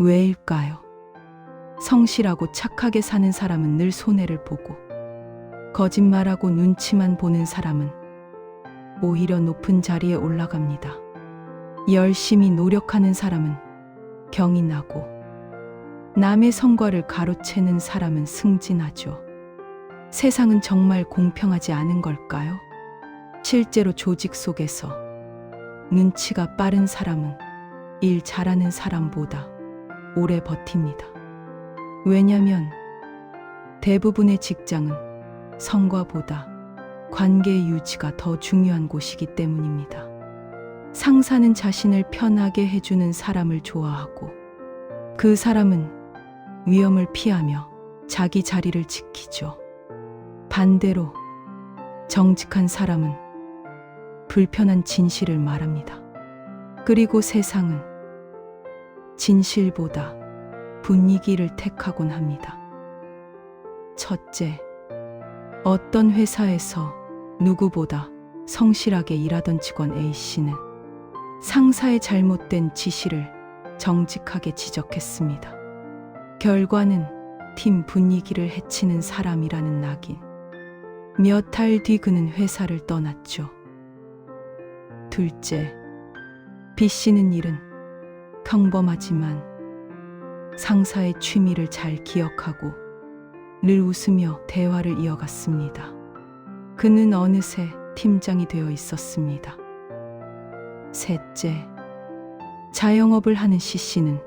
왜일까요? 성실하고 착하게 사는 사람은 늘 손해를 보고, 거짓말하고 눈치만 보는 사람은 오히려 높은 자리에 올라갑니다. 열심히 노력하는 사람은 경이 나고, 남의 성과를 가로채는 사람은 승진하죠. 세상은 정말 공평하지 않은 걸까요? 실제로 조직 속에서 눈치가 빠른 사람은 일 잘하는 사람보다 오래 버팁니다. 왜냐면 대부분의 직장은 성과보다 관계 유지가 더 중요한 곳이기 때문입니다. 상사는 자신을 편하게 해주는 사람을 좋아하고 그 사람은 위험을 피하며 자기 자리를 지키죠. 반대로 정직한 사람은 불편한 진실을 말합니다. 그리고 세상은 진실보다 분위기를 택하곤 합니다. 첫째, 어떤 회사에서 누구보다 성실하게 일하던 직원 A씨는 상사의 잘못된 지시를 정직하게 지적했습니다. 결과는 팀 분위기를 해치는 사람이라는 낙인. 몇 달 뒤 그는 회사를 떠났죠. 둘째, B 씨는 일은 평범하지만 상사의 취미를 잘 기억하고 늘 웃으며 대화를 이어갔습니다. 그는 어느새 팀장이 되어 있었습니다. 셋째, 자영업을 하는 C 씨는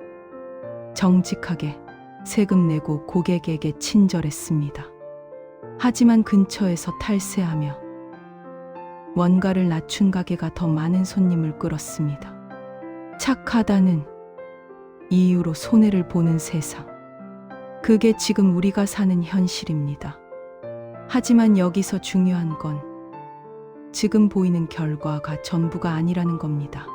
정직하게 세금 내고 고객에게 친절했습니다. 하지만 근처에서 탈세하며 원가를 낮춘 가게가 더 많은 손님을 끌었습니다. 착하다는 이유로 손해를 보는 세상. 그게 지금 우리가 사는 현실입니다. 하지만 여기서 중요한 건 지금 보이는 결과가 전부가 아니라는 겁니다.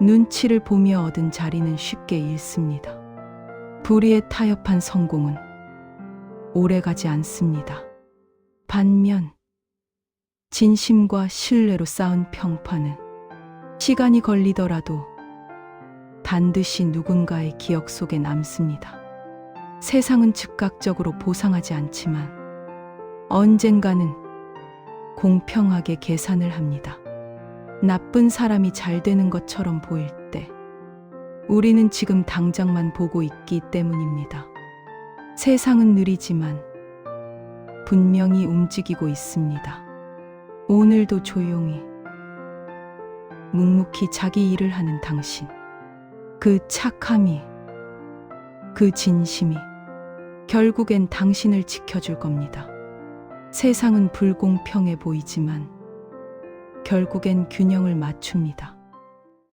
눈치를 보며 얻은 자리는 쉽게 잃습니다. 불의에 타협한 성공은 오래가지 않습니다. 반면 진심과 신뢰로 쌓은 평판은 시간이 걸리더라도 반드시 누군가의 기억 속에 남습니다. 세상은 즉각적으로 보상하지 않지만 언젠가는 공평하게 계산을 합니다. 나쁜 사람이 잘 되는 것처럼 보일 때 우리는 지금 당장만 보고 있기 때문입니다. 세상은 느리지만 분명히 움직이고 있습니다. 오늘도 조용히 묵묵히 자기 일을 하는 당신. 그 착함이, 그 진심이 결국엔 당신을 지켜줄 겁니다. 세상은 불공평해 보이지만 결국엔 균형을 맞춥니다.